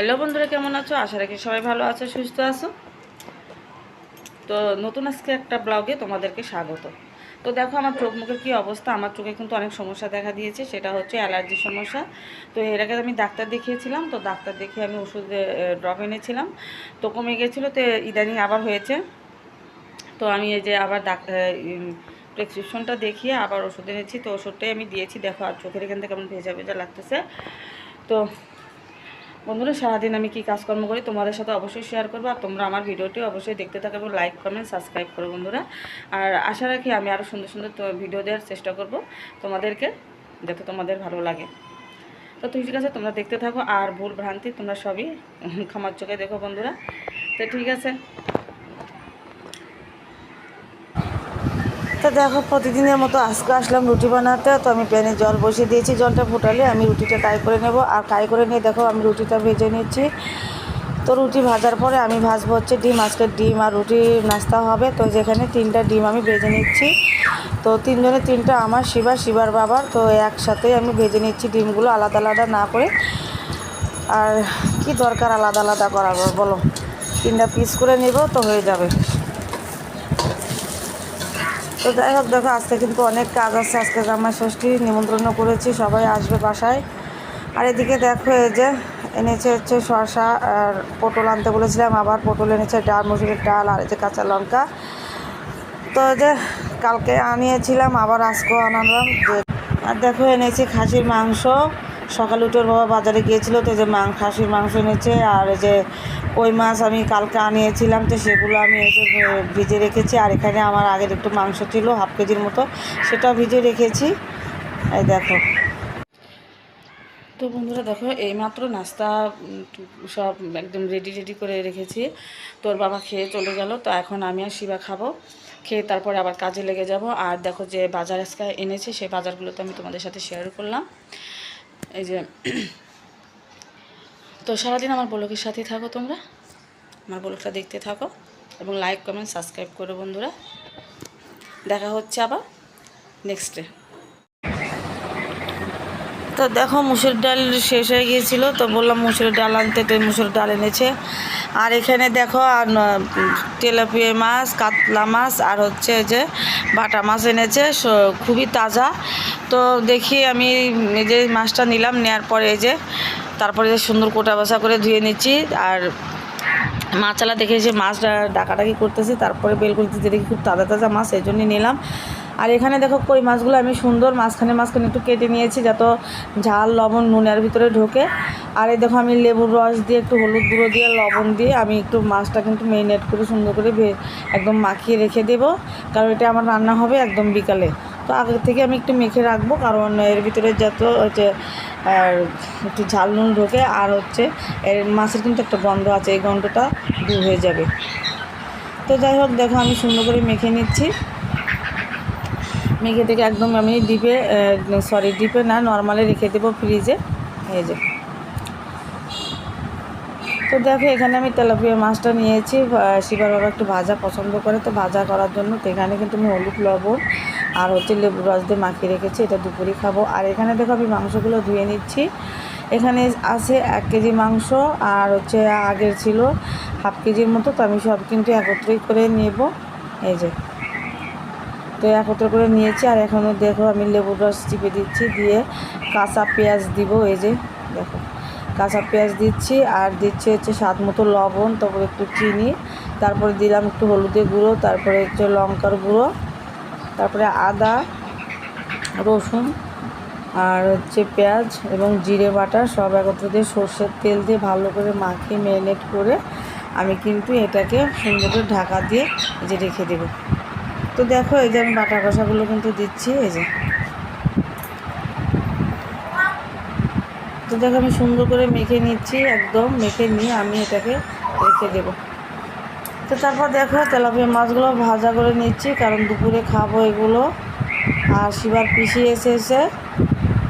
Hello বন্ধুরা, কেমন আছো? আশা রাখি সবাই ভালো আছো, সুস্থ আছো। তো নতুন আজকে একটা ব্লগে তোমাদেরকে স্বাগত। তো দেখো, আমার চোখ মুখের কী অবস্থা? আমার চোখে কিন্তু অনেক সমস্যা দেখা দিয়েছে, সেটা হচ্ছে অ্যালার্জির সমস্যা। তো এর আগে আমি ডাক্তার দেখিয়েছিলাম, তো ডাক্তার দেখিয়ে আমি ওষুধ ড্রপ এনেছিলাম। তো কমে গেছিল, তো ইদানিং আবার হয়েছে। তো আমি এই যে আবার ডাক্তার প্রেসক্রিপশনটা দেখিয়ে আবার ওষুধ এনেছি, তো ওষুধটাই আমি দিয়েছি। দেখো, আর চোখের এখান থেকে কেমন ভেজা ভেজা লাগতেছে। তো বন্ধুরা, সারাদিন আমি কি কাজকর্ম করি তোমাদের সাথে অবশ্যই শেয়ার করব আর তোমরা আমার ভিডিওটি অবশ্যই দেখতে থাকো এবং লাইক কমেন্ট সাবস্ক্রাইব করো বন্ধুরা। আর আশা রাখি আমি আরও সুন্দর সুন্দর ভিডিও দেওয়ার চেষ্টা করব তোমাদেরকে, যাতে তোমাদের ভালো লাগে। তো ঠিক আছে, তোমরা দেখতে থাকো আর ভুল ভ্রান্তি তোমরা সবই খামার চোখে দেখো বন্ধুরা। তো ঠিক আছে দেখো, প্রতিদিনের মতো আজকে আসলাম রুটি বানাতে, তো আমি প্যানে জল বসিয়ে দিয়েছি, জলটা ফুটালে আমি রুটিটা টাই করে নেব। আর টাই করে নিয়ে দেখো, আমি রুটিটা ভেজে নিচ্ছি। তো রুটি ভাজার পরে আমি ভাজবো হচ্ছে ডিম, আজকে ডিম আর রুটি নাস্তা হবে। তো যেখানে তিনটা ডিম আমি ভেজে নিচ্ছি। তো তিনজনে তিনটা আমার শিবা, শিবার বাবার, তো একসাথেই আমি ভেজে নিচ্ছি ডিমগুলো আলাদা আলাদা না করে। আর কি দরকার আলাদা আলাদা করাবো বলো? তিনটা পিস করে নেব, তো হয়ে যাবে। তো যাই হোক, দেখো, আজকে কিন্তু অনেক কাজ আছে। আজকে জামাই ষষ্ঠী নিমন্ত্রণ করেছি, সবাই আসবে বাসায়। আর এদিকে দেখো, এই যে এনেছে হচ্ছে শসা আর পটল আনতে বলেছিলাম, আবার পটল এনেছে, ডাল, মসুরের ডাল আর এই যে কাঁচা লঙ্কা। তো যে কালকে আনিয়েছিলাম, আবার আজকেও আনালাম। আর দেখো, এনেছি খাসির মাংস। সকালে উঠে বাবা বাজারে গিয়েছিল তো যে মাং খাসির মাংস এনেছে আর যে কই মাছ আমি কালকে আনিয়েছিলাম তো সেগুলো আমি যে ভিজে রেখেছি। আর এখানে আমার আগের একটু মাংস ছিল, হাফ কেজির মতো। সেটাও ভিজে রেখেছি। এই দেখো। তো বন্ধুরা দেখো, এইমাত্র নাস্তা সব একদম রেডি রেডি করে রেখেছি। তোর বাবা খেয়ে চলে গেল, তো এখন আমি আর শিবা খাব। খেয়ে তারপরে আবার কাজে লেগে যাব। আর দেখো যে বাজার আজকে এনেছে, সেই বাজারগুলো তো আমি তোমাদের সাথে শেয়ার করলাম। এই যে, তো সারাদিন আমার বলকের সাথেই থাকো তোমরা। আমার বলকটা দেখতে থাকো এবং লাইক কমেন্ট সাবস্ক্রাইব করো বন্ধুরা। দেখা হচ্ছে আবার নেক্সটে তো দেখো মুসুর ডাল শেষ হয়ে গিয়েছিল, তো বললাম মুসুরের ডাল আনতে, তো মুসুর ডাল এনেছে। আর এখানে দেখো, আর তেলাপিয়া মাছ, কাতলা মাছ, আর হচ্ছে যে বাটা মাছ এনেছে খুবই তাজা। তো দেখি আমি যে মাছটা নিলাম নেওয়ার পরে এই যে তারপরে যে সুন্দর কোটা বাসা করে ধুয়ে নিচ্ছি। আর মাছালা দেখে এসে মাছটা ডাকাডাকি করতেছে, তারপরে বেল করে দেখি খুব তাজা তাজা মাছ, এই জন্যই নিলাম। আর এখানে দেখো কই মাছগুলো আমি সুন্দর মাঝখানে মাঝখানে একটু কেটে নিয়েছি যাতে ঝাল, লবণ, নুনের ভিতরে ঢোকে। আর এই দেখো আমি লেবুর রস দিয়ে একটু হলুদ গুঁড়ো দিয়ে, লবণ দিয়ে আমি একটু মাছটা কিন্তু মেরিনেট করে সুন্দর করে একদম মাখিয়ে রেখে দেবো। কারণ এটা আমার রান্না হবে একদম বিকালে। তো আগে থেকে আমি একটু মেখে রাখব, কারণ এর ভিতরে যত হচ্ছে একটু ঝাল, নুন ঢোকে, আর হচ্ছে এর মাছের কিন্তু একটা গন্ধ আছে, এই গন্ধটা দূর হয়ে যাবে। তো যাই হোক, দেখো আমি সুন্দর করে মেখে নিচ্ছি। মেখে থেকে একদম আমি ডিপে সরি ডিপে না নর্মালে রেখে দেবো ফ্রিজে এই যে। তো দেখো, এখানে আমি তেলাপিয়া মাছটা নিয়েছি। শিবার বাবা একটু ভাজা পছন্দ করে, তো ভাজা করার জন্য তো এখানে কিন্তু আমি হলুদ লবণ আর হচ্ছে লেবু রস দিয়ে মাখিয়ে রেখেছি, এটা দুপুরে খাব। আর এখানে দেখো, আমি মাংসগুলো ধুয়ে নিচ্ছি। এখানে আছে এক কেজি মাংস আর হচ্ছে আগের ছিল হাফ কেজির মতো, তো আমি সব কিন্তু একত্রিত করে নেব। এই যে। তো একত্র করে নিয়েছি, আর এখনও দেখো আমি লেবুর রস চিপে দিচ্ছি, দিয়ে কাঁচা পেঁয়াজ দিব, এই যে দেখো। কাঁচা পেঁয়াজ দিচ্ছি, আর দিচ্ছি হচ্ছে স্বাদ মতো লবণ, তারপরে একটু চিনি, তারপরে দিলাম একটু হলুদের গুঁড়ো, তারপরে হচ্ছে লঙ্কার গুঁড়ো, তারপরে আদা, রসুন, আর হচ্ছে পেঁয়াজ এবং জিরে বাটা সব একত্র দিয়ে সর্ষের তেল দিয়ে ভালো করে মাখিয়ে ম্যারিনেট করে আমি কিন্তু এটাকে সুন্দর করে ঢাকা দিয়ে যে রেখে দেবো। তো দেখো, এই যে আমি বাটা কষাগুলো কিন্তু দিচ্ছি, এই যে। তো দেখো, আমি সুন্দর করে মেখে নিচ্ছি, একদম মেখে নিয়ে আমি এটাকে রেখে দেবো। তো তারপর দেখো, তেলাপিয়া মাছগুলো ভাজা করে নিচ্ছি, কারণ দুপুরে খাব এগুলো। আর শিবার পিসি এসেছে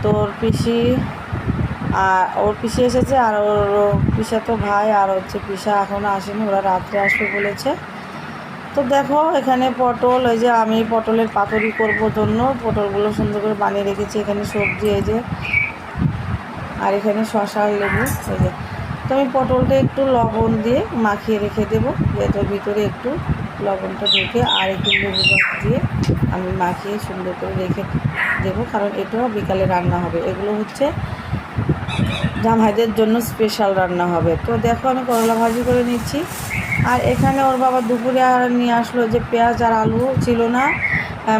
তোর পিসি, আর ওর পিসি এসেছে, আর ওর পিসা তো ভাই, আর হচ্ছে পিসা এখনও আসেনি, ওরা রাত্রে আসবে বলেছে। তো দেখো, এখানে পটল, এই যে আমি পটলের পাতুরি করব জন্য। পটলগুলো সুন্দর করে বানিয়ে রেখেছি। এখানে সবজি, এই যে, আর এখানে শশা লেবু, এই যে। তো আমি পটলটা একটু লবণ দিয়ে মাখিয়ে রেখে দেবো। এটার ভিতরে একটু লবণটা ঢুকে আর একটু লেবু দিয়ে আমি মাখিয়ে সুন্দর করে রেখে দেবো। কারণ এটাও বিকালে রান্না হবে। এগুলো হচ্ছে জামাইদের জন্য স্পেশাল রান্না হবে। তো দেখো, আমি করলা ভাজি করে নিচ্ছি। আর এখানে ওর বাবা দুপুরে আর নিয়ে আসলো যে পেঁয়াজ আর আলু ছিল না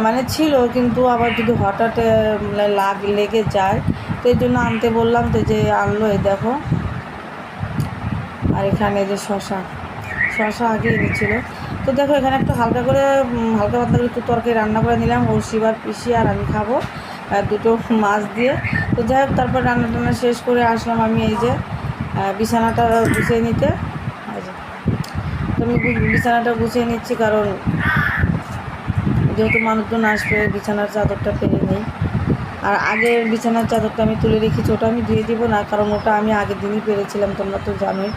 মানে ছিল, কিন্তু আবার যদি হঠাৎ লাগ, লেগে যায়, তো এই জন্য আনতে বললাম তো যে আনলো, এই দেখো। আর এখানে যে শশা শশা আগে এনেছিল। তো দেখো, এখানে একটু হালকা করে হালকা পাতলা করে একটু তরকারি রান্না করে নিলাম ও শিবার পিসি আর আমি খাব দুটো মাছ দিয়ে। তো যাই হোক, তারপর রান্না টান্না শেষ করে আসলাম আমি এই যে বিছানাটা গুছিয়ে নিতে। আমি বিছানাটা গুছিয়ে নিচ্ছি কারণ যেহেতু মানুষজন আসবে, বিছানার চাদরটা পেরে নেই। আর আগের বিছানার চাদরটা আমি তুলে রেখেছি, ওটা আমি ধুয়ে দিব না, কারণ ওটা আমি আগের দিনই পেরেছিলাম, তোমরা তো জানোই।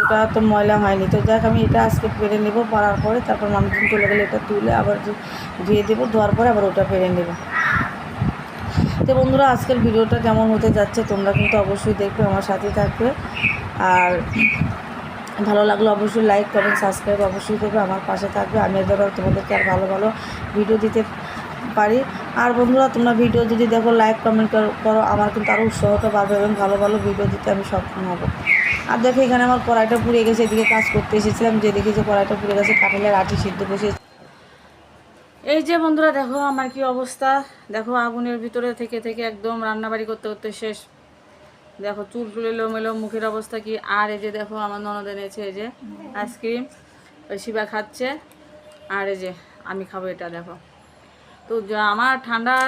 ওটা তো ময়লা হয়নি। তো যাক, আমি এটা আজকে পেরে নেব, পারার পরে তারপর মানুষজন চলে গেলে এটা তুলে আবার ধুয়ে দেবো, ধোয়ার পরে আবার ওটা পেরে নেব। তো বন্ধুরা, আজকের ভিডিওটা কেমন হতে যাচ্ছে, তোমরা কিন্তু অবশ্যই দেখবে, আমার সাথেই থাকবে। আর ভালো লাগল অবশ্যই লাইক কমেন্ট সাবস্ক্রাইব অবশ্যই করবে, আমার পাশে থাকবে। আমি যেন তোমাদেরকে আর ভালো ভালো ভিডিও দিতে পারি। আর বন্ধুরা, তোমরা ভিডিও যদি দেখো লাইক কমেন্ট করো আমার কিন্তু আরও উৎসাহটা বাড়বে এবং ভালো ভালো ভিডিও দিতে আমি সক্ষম হব। আর দেখো, এখানে আমার কড়াইটা পুড়ে গেছে, এদিকে কাজ করতে এসেছিলাম, যে দেখি যে কড়াইটা পুড়ে গেছে, কাঁঠালের আটি সিদ্ধ বসে এই যে বন্ধুরা, দেখো আমার কি অবস্থা। দেখো, আগুনের ভিতরে থেকে থেকে একদম রান্নাবাড়ি করতে করতে শেষ। দেখো চুল টুলে এলোমেলো মুখের অবস্থা কি? আর এই যে দেখো আমার ননদ এনেছে এই যে আইসক্রিম ওই শিবা খাচ্ছে। আর এই যে আমি খাব এটা দেখো। তো যা- আমার ঠান্ডার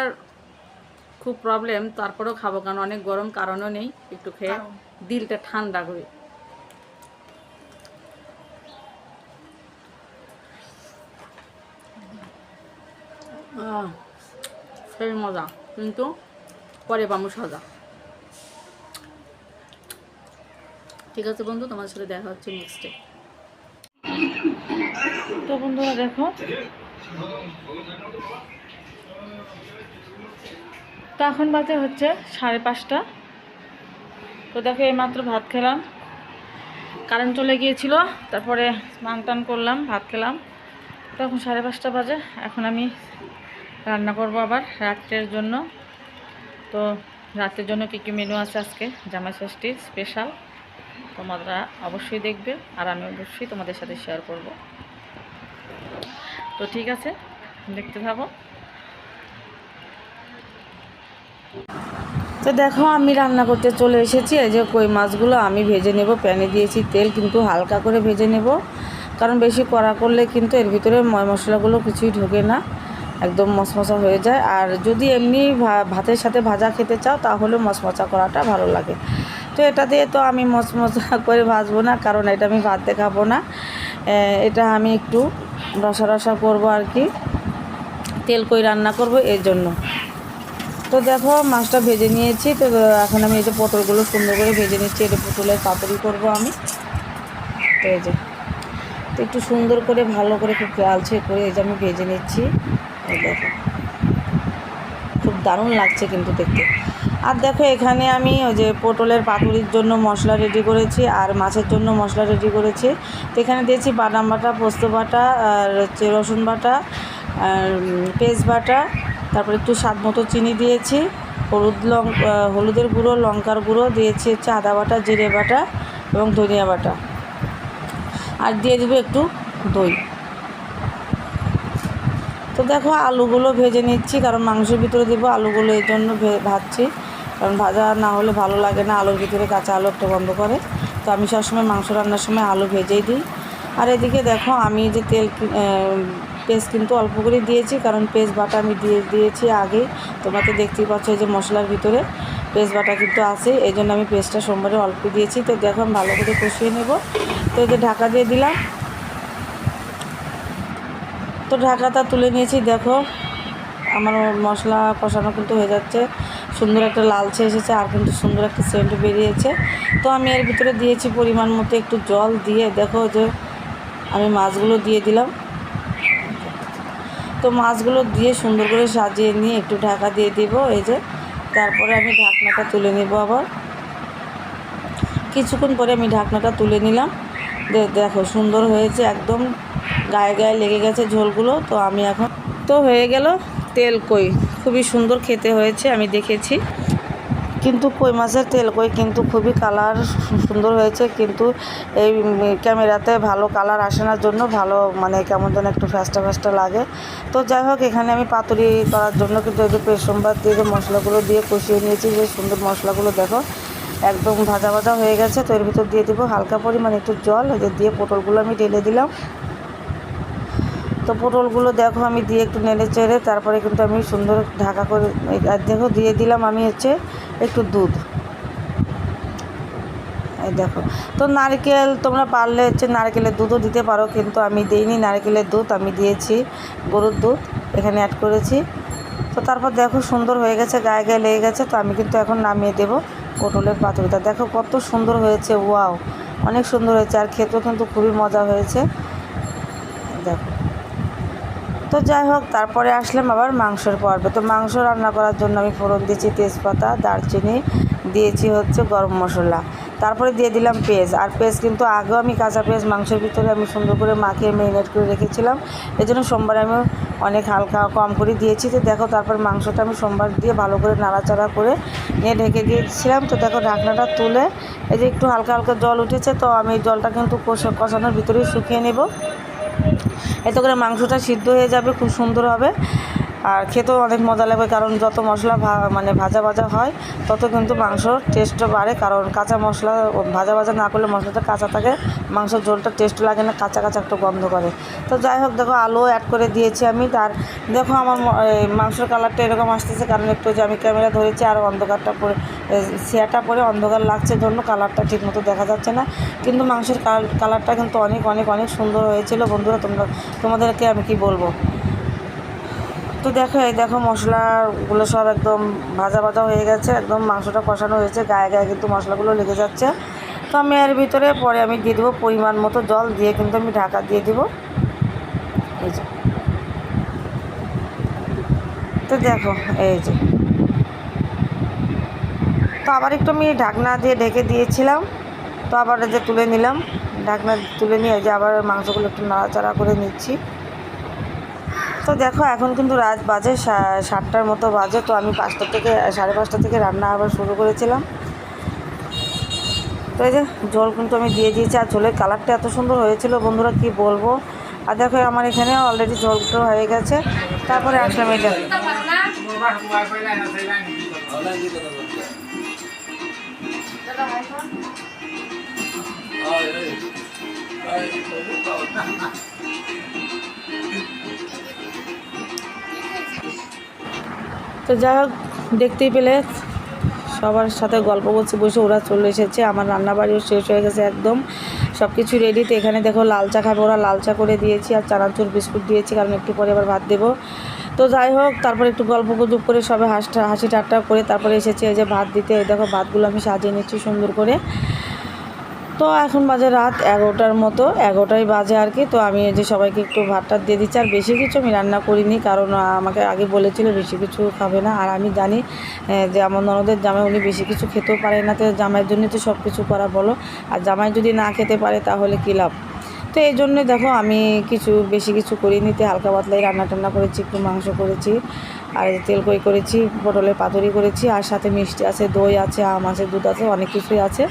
খুব প্রবলেম তারপরেও খাব কারণ অনেক গরম কারণও নেই একটু খেয়ে দিলটা ঠান্ডা করে। সেই মজা কিন্তু পরে পামু সাজা। ঠিক আছে বন্ধু তোমার সাথে দেখা হচ্ছে নেক্সটে তো বন্ধুরা দেখো। তো এখন বাজে হচ্ছে সাড়ে পাঁচটা। তো দেখো, এইমাত্র ভাত খেলাম। কারেন্ট চলে গিয়েছিল, তারপরে স্নান টান করলাম, ভাত খেলাম। তো এখন সাড়ে পাঁচটা বাজে, এখন আমি রান্না করব আবার রাত্রের জন্য। তো রাতের জন্য কী কী মেনু আছে আজকে? জামাই ষষ্ঠী স্পেশাল তোমরা অবশ্যই দেখবে আর আমি অবশ্যই তোমাদের সাথে শেয়ার করব। তো ঠিক আছে, দেখতে থাকো। তো দেখো, আমি রান্না করতে চলে এসেছি। এই যে কই মাছগুলো আমি ভেজে নেব, প্যানে দিয়েছি তেল, কিন্তু হালকা করে ভেজে নেব। কারণ বেশি কড়া করলে কিন্তু এর ভিতরে ময় মশলাগুলো কিছুই ঢোকে না, একদম মশমশা হয়ে যায়। আর যদি এমনি ভাতের সাথে ভাজা খেতে চাও, তাহলে মশমশা করাটা ভালো লাগে। তো এটা দিয়ে তো আমি মশমশা করে ভাজবো না, কারণ এটা আমি ভাত দেখাবো না। এটা আমি একটু রসা রসা করব আর কি। তেল কই রান্না করব এর জন্য। তো দেখো, মাছটা ভেজে নিয়েছি। তো এখন আমি এই যে পটলগুলো সুন্দর করে ভেজে নিচ্ছি। এটা পটলের পাতুরি করব আমি। তো এই যে, তো একটু সুন্দর করে, ভালো করে খুব লালচে করে এই যে আমি ভেজে নিচ্ছি। দেখো, খুব দারুণ লাগছে কিন্তু দেখতে। আর দেখো, এখানে আমি ওই যে পটলের পাতুরির জন্য মশলা রেডি করেছি আর মাছের জন্য মশলা রেডি করেছি। তো এখানে দিয়েছি বাদাম বাটা, পোস্ত বাটা আর হচ্ছে রসুন বাটা আর পেস্ট বাটা। তারপরে একটু স্বাদ মতো চিনি দিয়েছি, হলুদ লং হলুদের গুঁড়ো, লঙ্কার গুঁড়ো, দিয়েছি হচ্ছে আদা বাটা, জিরে বাটা এবং ধনিয়া বাটা। আর দিয়ে দেবো একটু দই। তো দেখো, আলুগুলো ভেজে নিচ্ছি কারণ মাংসের ভিতরে দেবো আলুগুলো, এই জন্য ভাজছি। কারণ ভাজা না হলে ভালো লাগে না, আলুর ভিতরে কাঁচা আলু একটা বন্ধ করে। তো আমি সবসময় মাংস রান্নার সময় আলু ভেজেই দিই। আর এদিকে দেখো, আমি যে তেল পেস্ট কিন্তু অল্প করে দিয়েছি, কারণ পেস্ট বাটা আমি দিয়ে, দিয়েছি আগেই তোমরা তো দেখতেই পাচ্ছ যে মশলার ভিতরে পেস্ট বাটা কিন্তু আছে, এই জন্য আমি পেস্টটা সোমবারে অল্প দিয়েছি। তো দেখো, আমি ভালো করে কষিয়ে নেব। তো এই যে ঢাকা দিয়ে দিলাম। তো ঢাকাটা তুলে নিয়েছি, দেখো। আমার মশলা কষানো কিন্তু হয়ে যাচ্ছে। সুন্দর একটা লালচে এসেছে আর কিন্তু সুন্দর একটা সেন্ট বেরিয়েছে। তো আমি এর ভিতরে দিয়েছি পরিমাণ মতো একটু জল দিয়ে দেখো যে আমি মাছগুলো দিয়ে দিলাম। তো মাছগুলো দিয়ে সুন্দর করে সাজিয়ে নিয়ে একটু ঢাকা দিয়ে দিব, এই যে। তারপরে আমি ঢাকনাটা তুলে নেব আবার। কিছুক্ষণ পরে আমি ঢাকনাটা তুলে নিলাম। দেখো সুন্দর হয়েছে, একদম গায়ে গায়ে লেগে গেছে ঝোলগুলো, তো আমি এখন, তো হয়ে গেল। তেল কই? খুবই সুন্দর খেতে হয়েছে, আমি দেখেছি। কিন্তু কই মাছের তেল কই? কিন্তু খুবই কালার সুন্দর হয়েছে, কিন্তু এই ক্যামেরাতে ভালো কালার আসে না জন্য ভালো মানে কেমন যেন একটু ফ্যাস্টা ফ্যাস্টা লাগে। তো যাই হোক, এখানে আমি পাতুরি করার জন্য কিন্তু এই যে দিয়ে যে মশলাগুলো দিয়ে কষিয়ে নিয়েছি, যে সুন্দর মশলাগুলো দেখো, একদম ভাজা ভাজা হয়ে গেছে। তো এর ভিতর দিয়ে দিব হালকা পরিমাণ একটু জল দিয়ে পটলগুলো আমি ঢেলে দিলাম। তো পটলগুলো দেখো, আমি দিয়ে একটু নেড়ে চেড়ে তারপরে কিন্তু আমি সুন্দর ঢাকা করে আর দেখো দিয়ে দিলাম আমি হচ্ছে একটু দুধ। দেখো, তো নারকেল তোমরা পারলে হচ্ছে নারকেলের দুধও দিতে পারো, কিন্তু আমি দিইনি নারকেলের দুধ, আমি দিয়েছি গরুর দুধ, এখানে অ্যাড করেছি। তো তারপর দেখো সুন্দর হয়ে গেছে, গায়ে গায়ে লেগে গেছে, তো আমি কিন্তু এখন নামিয়ে দেবো পটলের পাতুরিটা। দেখো কত সুন্দর হয়েছে, ওয়াও, অনেক সুন্দর হয়েছে, আর খেতেও কিন্তু খুবই মজা হয়েছে। দেখো তো যাই হোক, তারপরে আসলাম আবার মাংসের পর্বে। তো মাংস রান্না করার জন্য আমি ফোড়ন দিয়েছি তেজপাতা, দারচিনি, দিয়েছি হচ্ছে গরম মশলা। তারপরে দিয়ে দিলাম পেঁয়াজ। আর পেঁয়াজ কিন্তু আগেও আমি কাঁচা পেঁয়াজ মাংসের ভিতরে আমি সুন্দর করে মাখিয়ে মেরিনেট করে রেখেছিলাম। এই জন্য সোমবার আমি অনেক হালকা কম করে দিয়েছি। তো দেখো, তারপর মাংসটা আমি সোমবার দিয়ে ভালো করে নাড়াচাড়া করে নিয়ে ঢেকে দিয়েছিলাম। তো দেখো, ঢাকনাটা তুলে এই যে একটু হালকা হালকা জল উঠেছে, তো আমি জলটা কিন্তু কষা- কষানোর ভিতরেই শুকিয়ে নেব। এতে করে মাংসটা সিদ্ধ হয়ে যাবে খুব সুন্দর হবে। আর খেতেও অনেক মজা লাগবে কারণ যত মশলা মানে ভাজা ভাজা হয়, তত কিন্তু মাংসর টেস্টও বাড়ে। কারণ কাঁচা মশলা ভাজা ভাজা না করলে মশলাটা কাঁচা থাকে, মাংসের ঝোলটা টেস্ট লাগে না, কাঁচা কাঁচা একটু গন্ধ করে। তো যাই হোক, দেখো আলু অ্যাড করে দিয়েছি আমি। তার দেখো আমার মাংসের কালারটা এরকম আসতেছে, কারণ একটু যে আমি ক্যামেরা ধরেছি, আর অন্ধকারটা পরে শেয়ারটা পরে অন্ধকার লাগছে জন্য কালারটা ঠিক মতো দেখা যাচ্ছে না। কিন্তু মাংসের কাল- কালারটা কিন্তু অনেক অনেক অনেক সুন্দর হয়েছিল। বন্ধুরা, তোমরা, তোমাদেরকে আমি কি বলব? তো দেখো, এই দেখো মশলাগুলো সব একদম ভাজা ভাজা হয়ে গেছে, একদম মাংসটা কষানো হয়েছে, গায়ে গায়ে কিন্তু মশলাগুলো লেগে যাচ্ছে। তো আমি এর ভিতরে পরে আমি দিয়ে দেবো পরিমাণ মতো জল, দিয়ে কিন্তু আমি ঢাকা দিয়ে দেবো। এই যে। তো দেখো, এই যে। তো আবার একটু আমি ঢাকনা দিয়ে ঢেকে দিয়েছিলাম, তো আবার যে তুলে নিলাম। ঢাকনা তুলে নিয়ে যে আবার মাংসগুলো একটু নাড়াচাড়া করে নিচ্ছি। তো দেখো, এখন কিন্তু রাত বাজে সাতটার মতো বাজে, তো আমি পাঁচটা থেকে, সাড়ে পাঁচটা থেকে রান্না আবার শুরু করেছিলাম। তো এই যে, ঝোল কিন্তু আমি দিয়ে দিয়েছি, আর ঝোলের কালারটা এত সুন্দর হয়েছিল, বন্ধুরা কি বলব? আর দেখো, আমার এখানে অলরেডি ঝোলটা হয়ে গেছে, তারপরে আসলাম এটা তো যাই হোক, দেখতেই পেলে সবার সাথে গল্প করছে বসে ওরা চলে এসেছে, আমার রান্নাবাড়িও শেষ হয়ে গেছে একদম। সব কিছু রেডি তো এখানে দেখো লাল চা খাবে, ওরা লাল চা করে দিয়েছি আর চানাচুর বিস্কুট দিয়েছি, কারণ একটু পরে আবার ভাত দেবো। তো যাই হোক, তারপরে একটু গল্প গুজব করে সবাই হাসটা, হাসি ঠাট্টা করে তারপরে এসেছে এই যে ভাত দিতে দেখো ভাতগুলো আমি সাজিয়ে নিচ্ছি সুন্দর করে। তো এখন বাজে রাত এগারোটার মতো, এগারোটাই বাজে আর কি। তো আমি যে সবাইকে একটু ভাতটা দিয়ে দিচ্ছি, আর বেশি কিছু আমি রান্না করিনি, কারণ আমাকে আগে বলেছিল বেশি কিছু খাবে না। আর আমি জানি যে আমার ননদের জামাই, উনি বেশি কিছু খেতেও পারে না, তো জামাইয়ের জন্যই তো সব কিছু করা বলো। আর জামাই যদি না খেতে পারে, তাহলে কী লাভ? তো এই জন্যে দেখো, আমি কিছু, বেশি কিছু করিনি। নিতে হালকা পাতলাই রান্না টান্না করেছি, একটু মাংস করেছি, আর তেল কই করেছি, পটলের পাতুরি করেছি, আর সাথে মিষ্টি আছে, দই আছে, আম আছে, দুধ আছে, অনেক কিছুই আছে।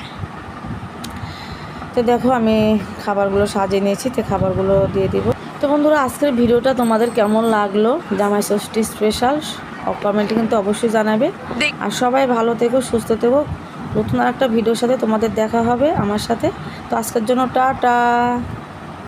তো দেখো আমি খাবারগুলো সাজিয়ে নিয়েছি তো খাবারগুলো দিয়ে দিব। তো বন্ধুরা আজকের ভিডিওটা তোমাদের কেমন লাগল? জামাই ষষ্ঠী স্পেশাল কমেন্টে কিন্তু অবশ্যই জানাবে। আর সবাই ভালো থেকো সুস্থ থেকো। নতুন আর একটা ভিডিওর সাথে তোমাদের দেখা হবে আমার সাথে। তো আজকের জন্য টাটা।